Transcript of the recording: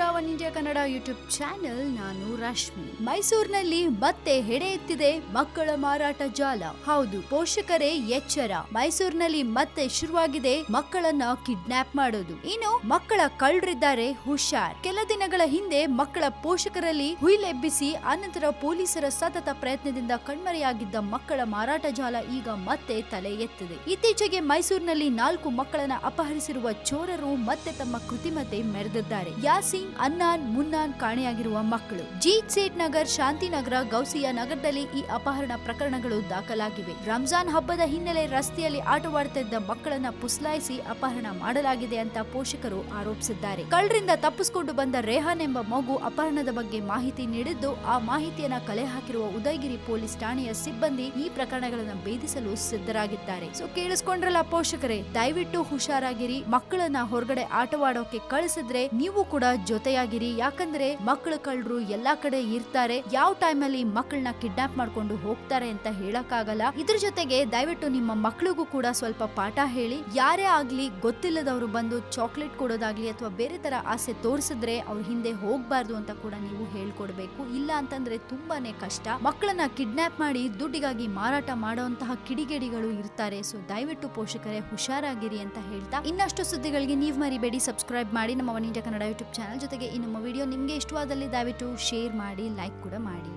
One India Kannada YouTube channel ನಾನು ರಶ್ಮಿ ಮೈಸೂರಿನಲ್ಲಿ ಮತ್ತೆ ಹೆಡೆ ಎತ್ತಿದೆ ಮಕ್ಕಳ ಮಾರಾಟ ಜಾಲ. ಹೌದು, ಪೋಷಕರೇ ಎಚ್ಚರ. ಮೈಸೂರಿನಲ್ಲಿ ಮತ್ತೆ ಶುರುವಾಗಿದೆ ಮಕ್ಕಳನ್ನ ಕಿಡ್ನಾಪ್ ಮಾಡೋದು. ಇನ್ನು ಮಕ್ಕಳ ಕಳ್ಳರಿದ್ದಾರೆ ಹುಷಾರ್. ಕೆಲ ದಿನಗಳ ಹಿಂದೆ ಮಕ್ಕಳ ಪೋಷಕರಲ್ಲಿ ಹುಯಿಲೆಬ್ಬಿಸಿ ಅನಂತರ ಪೊಲೀಸರ ಸತತ ಪ್ರಯತ್ನದಿಂದ ಕಣ್ಮರೆಯಾಗಿದ್ದ ಮಕ್ಕಳ ಮಾರಾಟ ಜಾಲ ಈಗ ಮತ್ತೆ ತಲೆ ಎತ್ತಿದೆ. ಇತ್ತೀಚೆಗೆ ಮೈಸೂರಿನಲ್ಲಿ ನಾಲ್ಕು ಮಕ್ಕಳನ್ನ ಅಪಹರಿಸಿರುವ ಚೋರರು ಮತ್ತೆ ತಮ್ಮ ಕೃತಿಮತೆ ಮೆರೆದಿದ್ದಾರೆ. ಯಾಸಿನ್ ಅನ್ನಾನ್, ಮುನ್ನಾನ್ ಕಾಣೆಯಾಗಿರುವ ಮಕ್ಕಳು. ಜೀತ್ ಸೇಟ್ ನಗರ್ ಶಾಂತಿನಗರ ಗೌಸಿಯಾ ನಗರದಲ್ಲಿ ಈ ಅಪಹರಣ ಪ್ರಕರಣಗಳು ದಾಖಲಾಗಿವೆ. ರಂಜಾನ್ ಹಬ್ಬದ ಹಿನ್ನೆಲೆ ರಸ್ತೆಯಲ್ಲಿ ಆಟವಾಡುತ್ತಿದ್ದ ಮಕ್ಕಳನ್ನ ಪುಸ್ಲಾಯಿಸಿ ಅಪಹರಣ ಮಾಡಲಾಗಿದೆ ಅಂತ ಪೋಷಕರು ಆರೋಪಿಸಿದ್ದಾರೆ. ಕಳ್ಳರಿಂದ ತಪ್ಪಿಸಿಕೊಂಡು ಬಂದ ರೇಹಾನ್ ಎಂಬ ಮಗು ಅಪಹರಣದ ಬಗ್ಗೆ ಮಾಹಿತಿ ನೀಡಿದ್ದು, ಆ ಮಾಹಿತಿಯನ್ನ ಕಲೆ ಹಾಕಿರುವ ಉದಯಗಿರಿ ಪೊಲೀಸ್ ಠಾಣೆಯ ಸಿಬ್ಬಂದಿ ಈ ಪ್ರಕರಣಗಳನ್ನ ಭೇದಿಸಲು ಸಿದ್ಧರಾಗಿದ್ದಾರೆ. ಸೊ ಕೇಳಿಸ್ಕೊಂಡ್ರಲ್ಲ ಪೋಷಕರೇ, ದಯವಿಟ್ಟು ಹುಷಾರಾಗಿರಿ. ಮಕ್ಕಳನ್ನ ಹೊರಗಡೆ ಆಟವಾಡೋಕೆ ಕಳಿಸಿದ್ರೆ ನೀವು ಕೂಡ ಜೊತೆಯಾಗಿರಿ. ಯಾಕಂದ್ರೆ ಮಕ್ಕಳ ಕಳ್ಳರು ಎಲ್ಲಾ ಕಡೆ ಇರ್ತಾರೆ. ಯಾವ ಟೈಮಲ್ಲಿ ಮಕ್ಕಳನ್ನ ಕಿಡ್ನಾಪ್ ಮಾಡ್ಕೊಂಡು ಹೋಗ್ತಾರೆ ಅಂತ ಹೇಳಕ್ಕಾಗಲ್ಲ. ಇದ್ರ ಜೊತೆಗೆ ದಯವಿಟ್ಟು ನಿಮ್ಮ ಮಕ್ಕಳಿಗೂ ಕೂಡ ಸ್ವಲ್ಪ ಪಾಠ ಹೇಳಿ. ಯಾರೇ ಆಗ್ಲಿ ಗೊತ್ತಿಲ್ಲದವರು ಬಂದು ಚಾಕ್ಲೇಟ್ ಕೊಡೋದಾಗ್ಲಿ ಅಥವಾ ಬೇರೆ ತರ ಆಸೆ ತೋರಿಸಿದ್ರೆ ಅವ್ರ ಹಿಂದೆ ಹೋಗ್ಬಾರ್ದು ಅಂತ ಕೂಡ ನೀವು ಹೇಳ್ಕೊಡ್ಬೇಕು. ಇಲ್ಲ ಅಂತಂದ್ರೆ ತುಂಬಾನೇ ಕಷ್ಟ. ಮಕ್ಕಳನ್ನ ಕಿಡ್ನಾಪ್ ಮಾಡಿ ದುಡ್ಡಿಗಾಗಿ ಮಾರಾಟ ಮಾಡುವಂತಹ ಕಿಡಿಗೇಡಿಗಳು ಇರ್ತಾರೆ. ಸೊ ದಯವಿಟ್ಟು ಪೋಷಕರೇ ಹುಷಾರಾಗಿರಿ ಅಂತ ಹೇಳ್ತಾ. ಇನ್ನಷ್ಟು ಸುದ್ದಿಗಳಿಗೆ ನೀವು ಮರಿಬೇಡಿ. ಸಬ್ಸ್ಕ್ರೈಬ್ ಮಾಡಿ ನಮ್ಮ one India Kannada YouTube channel ಜೊತೆಗೆ ಈ ನಮ್ಮ ವಿಡಿಯೋ ನಿಮಗೆ ಇಷ್ಟವಾದಲ್ಲಿ ದಯವಿಟ್ಟು ಶೇರ್ ಮಾಡಿ ಲೈಕ್ ಕೂಡ ಮಾಡಿ.